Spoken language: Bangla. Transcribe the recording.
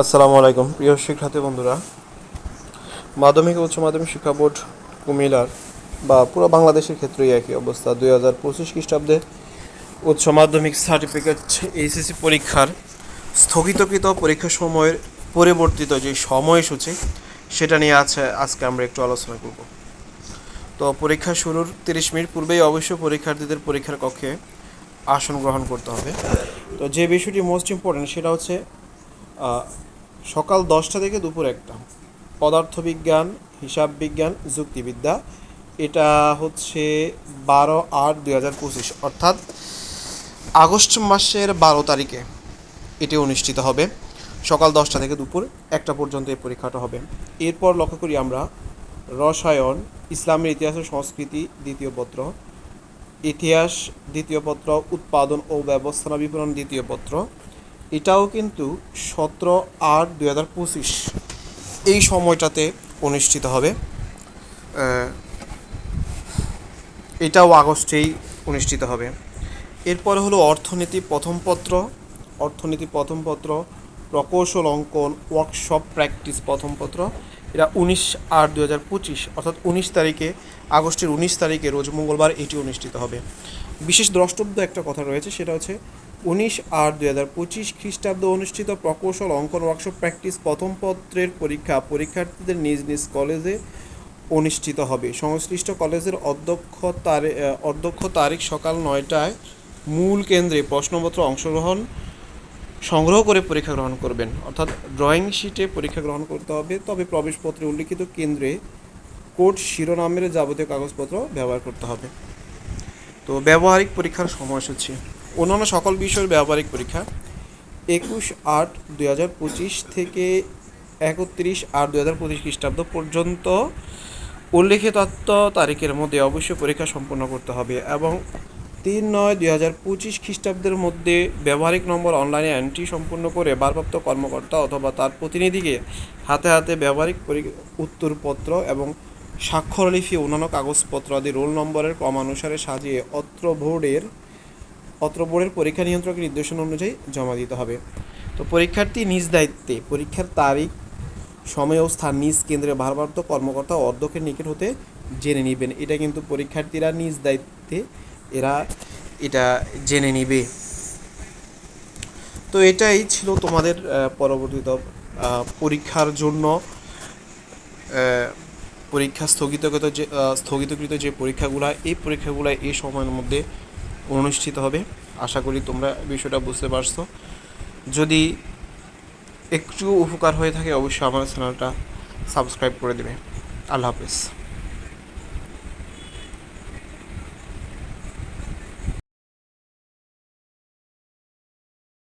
আসসালামু আলাইকুম। প্রিয় শিক্ষার্থী বন্ধুরা, মাধ্যমিক উচ্চ মাধ্যমিক শিক্ষা বোর্ড কুমিল্লার বা পুরো বাংলাদেশের ক্ষেত্রেই একই অবস্থা। দুই হাজার পঁচিশ খ্রিস্টাব্দে উচ্চ মাধ্যমিক সার্টিফিকেট এইচএসসি পরীক্ষার স্থগিতকৃত পরীক্ষা সময়ের পরিবর্তিত যে সময়সূচি, সেটা নিয়ে আছে, আজকে আমরা একটু আলোচনা করব। তো পরীক্ষা শুরুর তিরিশ মিনিট পূর্বেই অবশ্য পরীক্ষার্থীদের পরীক্ষার কক্ষে আসন গ্রহণ করতে হবে। তো যে বিষয়টি মোস্ট ইম্পর্ট্যান্ট সেটা হচ্ছে সকাল দশটা থেকে দুপুর একটা। পদার্থবিজ্ঞান হিসাব বিজ্ঞান যুক্তিবিদ্যা, এটা হচ্ছে বারো আট দুই হাজার পঁচিশ, অর্থাৎ আগস্ট মাসের বারো তারিখে এটি অনুষ্ঠিত হবে। সকাল দশটা থেকে দুপুর একটা পর্যন্ত এই পরীক্ষাটা হবে। এরপর লক্ষ্য করি আমরা রসায়ন, ইসলামের ইতিহাস ও সংস্কৃতি দ্বিতীয় পত্র, ইতিহাস দ্বিতীয় পত্র, উৎপাদন ও ব্যবস্থাপনা বিপণন দ্বিতীয় পত্র এটাও কিন্তু সতেরো আট দুই হাজার পঁচিশ এই সময়টাতে অনুষ্ঠিত হবে। এটাও আগস্টেই অনুষ্ঠিত হবে। এরপরে হলো অর্থনীতি প্রথম পত্র। অর্থনীতি প্রথম পত্র, প্রকৌশল অঙ্কন ওয়ার্কশপ প্র্যাকটিস প্রথম পত্র। এটা উনিশ আট দু হাজার পঁচিশ, অর্থাৎ উনিশ তারিখে, আগস্টের উনিশ তারিখে রোজ মঙ্গলবার এটি অনুষ্ঠিত হবে। বিশেষ দ্রষ্টব্য একটা কথা রয়েছে, সেটা হচ্ছে উনিশ আট দুই হাজার পঁচিশ খ্রিস্টাব্দ অনুষ্ঠিত প্রকৌশল অঙ্কন ওয়ার্কশপ প্র্যাকটিস প্রথম পত্রের পরীক্ষা পরীক্ষার্থীদের নিজ নিজ কলেজে অনুষ্ঠিত হবে। সংশ্লিষ্ট কলেজের অধ্যক্ষ তারে অধ্যক্ষ তারিখ সকাল নয়টায় মূল কেন্দ্রে প্রশ্নপত্র অংশগ্রহণ সংগ্রহ করে পরীক্ষা গ্রহণ করবেন। অর্থাৎ ড্রয়িং শিটে পরীক্ষা গ্রহণ করতে হবে। তবে প্রবেশপত্রে উল্লিখিত কেন্দ্রে কোড শিরোনামের যাবতীয় কাগজপত্র ব্যবহার করতে হবে। তো ব্যবহারিক পরীক্ষার সময়সূচি। অন্যান্য সকল বিষয়ের ব্যবহারিক পরীক্ষা একুশ আট দুই হাজার পঁচিশ থেকে একত্রিশ আট দুই হাজার পঁচিশ খ্রিস্টাব্দ পর্যন্ত উল্লিখিত তারিখের মধ্যে অবশ্যই পরীক্ষা সম্পন্ন করতে হবে এবং তিন নয় দুই হাজার পঁচিশ খ্রিস্টাব্দের মধ্যে ব্যবহারিক নম্বর অনলাইনে এন্ট্রি সম্পূর্ণ করে ভারপ্রাপ্ত কর্মকর্তা অথবা তার প্রতিনিধিকে হাতে হাতে ব্যবহারিক উত্তরপত্র এবং স্বাক্ষরলিপি, অন্যান্য কাগজপত্র আদি রোল নম্বরের ক্রমানুসারে সাজিয়ে অত্র বোর্ডের অত্র বোর্ডের পরীক্ষা নিয়ন্ত্রকের নির্দেশনা অনুযায়ী জমা দিতে হবে। তো পরীক্ষার্থী নিজ দায়িত্বে পরীক্ষার তারিখ সময় ও স্থান নিজ কেন্দ্রের ভারপ্রাপ্ত কর্মকর্তা অধ্যক্ষের নিকট হতে জেনে নেবেন। এটা কিন্তু পরীক্ষার্থীরা নিজ দায়িত্বে এরা এটা জেনে নেবে। তো এটাই ছিল তোমাদের আহ, পরবর্তীত পরীক্ষার জন্য পরীক্ষা স্থগিতকৃত যে স্থগিতকৃত যে পরীক্ষাগুলো এই পরীক্ষাগুলো এই সময়ের মধ্যে অনুষ্ঠিত হবে। আশা করি তোমরা বিষয়টা বুঝতে পারছ। যদি একটু উপকার হয়ে থাকে, অবশ্যই আমার চ্যানেলটা সাবস্ক্রাইব করে দেবে। আল্লাহ হাফেজ।